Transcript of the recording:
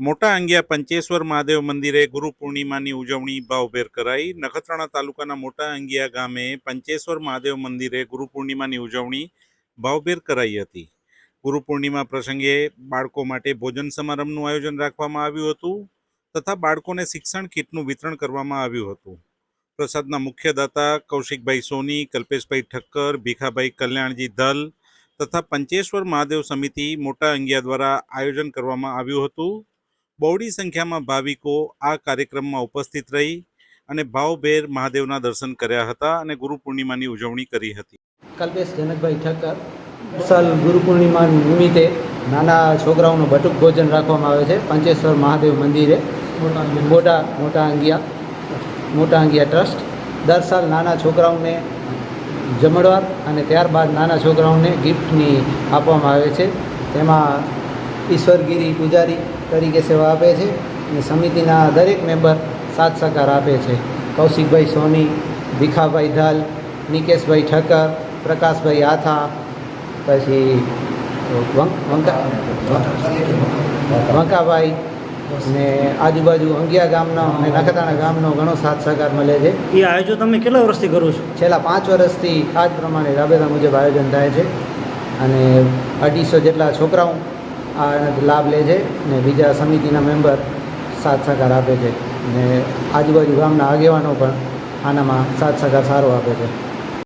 મોટા અંગિયા પંચેશ્વર મહાદેવ મંદિરે ગુરુ પૂર્ણિમાની ઉજવણી ભાવભેર કરાઈ. નખત્રાણા તાલુકાના મોટા અંગિયા ગામે પંચેશ્વર મહાદેવ મંદિરે ગુરુ પૂર્ણિમાની ઉજવણી ભાવભેર કરાઈ હતી. ગુરુ પૂર્ણિમા પ્રસંગે બાળકો માટે ભોજન સમારંભનું આયોજન રાખવામાં આવ્યું હતું તથા બાળકોને શિક્ષણ કીટનું વિતરણ કરવામાં આવ્યું હતું. પ્રસાદના મુખ્ય દાતા કૌશિકભાઈ સોની, કલ્પેશભાઈ ઠક્કર, ભીખાભાઈ કલ્યાણજી ધલ તથા પંચેશ્વર મહાદેવ સમિતિ મોટા અંગિયા દ્વારા આયોજન કરવામાં આવ્યું હતું. બહોળી સંખ્યામાં ભાવિકો આ કાર્યક્રમમાં ઉપસ્થિત રહી અને ભાવભેર મહાદેવના દર્શન કર્યા હતા અને ગુરુ પૂર્ણિમાની ઉજવણી કરી હતી. કલ્પેશ જનકભાઈ ઠક્કર સાલ ગુરુ પૂર્ણિમા નિમિત્તે નાના છોકરાઓનું બટુક ભોજન રાખવામાં આવે છે. પંચેશ્વર મહાદેવ મંદિરે. મોટા મોટા અંગિયા મોટા અંગિયા ટ્રસ્ટ. દર સાલ નાના છોકરાઓને જમણવાર અને ત્યારબાદ નાના છોકરાઓને ગિફ્ટની આપવામાં આવે છે. તેમાં ઈશ્વરગીરી પૂજારી તરીકે સેવા આપે છે અને સમિતિના દરેક મેમ્બર સાથ સહકાર આપે છે. કૌશિકભાઈ સોની ભીખાભાઈ ધાલ નિકેશભાઈ ઠક્કર પ્રકાશભાઈ આથા પછી વંકાભાઈ ને આજુબાજુ અંગિયા ગામનો અને નખત્રાણા ગામનો ઘણો સાથ સહકાર મળે છે. એ આયોજન તમે કેટલા વર્ષથી કરો છો? છેલ્લા પાંચ વર્ષથી આ જ પ્રમાણે રાબેતા મુજબ આયોજન થાય છે. અને અઢીસો જેટલા છોકરાઓ આ લાભ લે છે ને બીજા સમિતિના મેમ્બર સાથ સહકાર આપે છે ને આજુબાજુ ગામના આગેવાનો પણ આનામાં સાથ સહકાર સારો આપે છે.